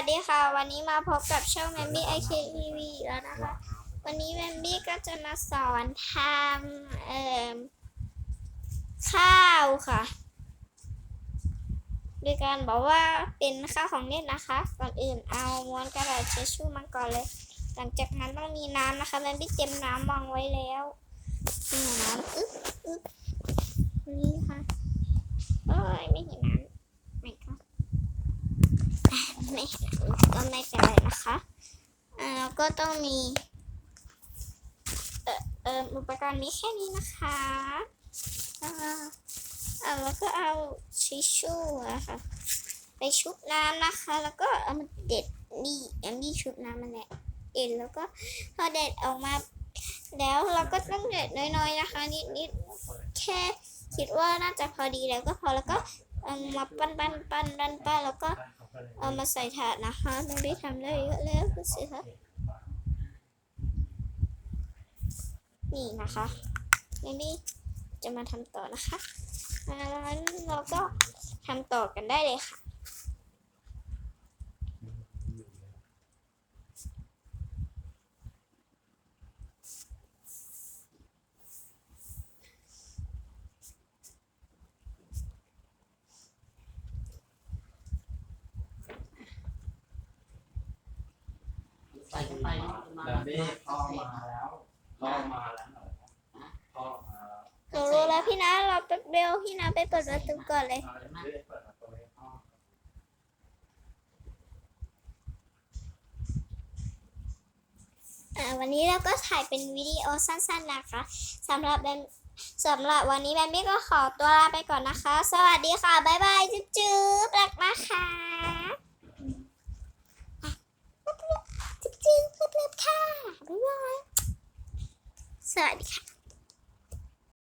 สดีค่ะ วันนี้มาพบกับช่องแมมบี้ไอเคทีวีแล้วนะคะ วันนี้แมมบี้ก็จะมาสอนทำเอ่อข้าวค่ะ โดยการบอกว่าเป็นข้าวของเล่นนะคะ ก่อนอื่นเอาม้วนกระดาษเชชชู่มาก่อนเลย หลังจากนั้นต้องมีน้ำนะคะแมมบี้เตรียมน้ำวางไว้แล้วนี่น้ำอึ๊บอึ๊บนี่ค่ะเอ้ยไม่เห็นน้ำไม่ก็ ไม่เห็น ก็ไม่เป็นไรนะคะอ่าแล้วก็ต้องมี เอ่อเอ่ออุปกรณ์มีแค่นี้นะคะอ่าอ่าแล้วก็เอาชิชชู่อะค่ะไปชุบน้ำนะคะ แล้วก็เอามาเด็ดนี่อันนี้ชุบน้ำมันแหละเด็ดแล้วก็พอเด็ดออกมาแล้วเราก็ต้องเด็ดน้อยๆนะคะนิดๆแค่คิดว่าน่าจะพอดีแล้วก็พอแล้วก็ เอามาปั้นปั้นปั้นปั้นปั้นแล้วก็เอามาใส่ถาดนะคะไม่ได้ทำได้เยอะแล้วก็สิคะนี่นะคะไม่ได้จะมาทำต่อนะคะแล้วงั้นเราก็ทำต่อกันได้เลยค่ะ ใส่ไปแบบนี้พ่อมาแล้วพ่อมาแล้วเหรอพ่อมาแล้วหนูรู้แล้วพี่นะเราแป๊บเดียวพี่นะไปเปิดประตูก่อนเลย เอาเลยไม่ได้เปิดประตูให้พ่ออ่าวันนี้เราก็ถ่ายเป็นวิดีโอสั้นๆนะคะสำหรับแบมสำหรับวันนี้แบมมี่ก็ขอตัวลาไปก่อนนะคะ สวัสดีค่ะ บ๊ายบาย จุ๊บจุ๊บรักนะคะอะจุ๊บจุ๊บเลิฟๆค่ะ บ๊ายบาย สวัสดีค่ะ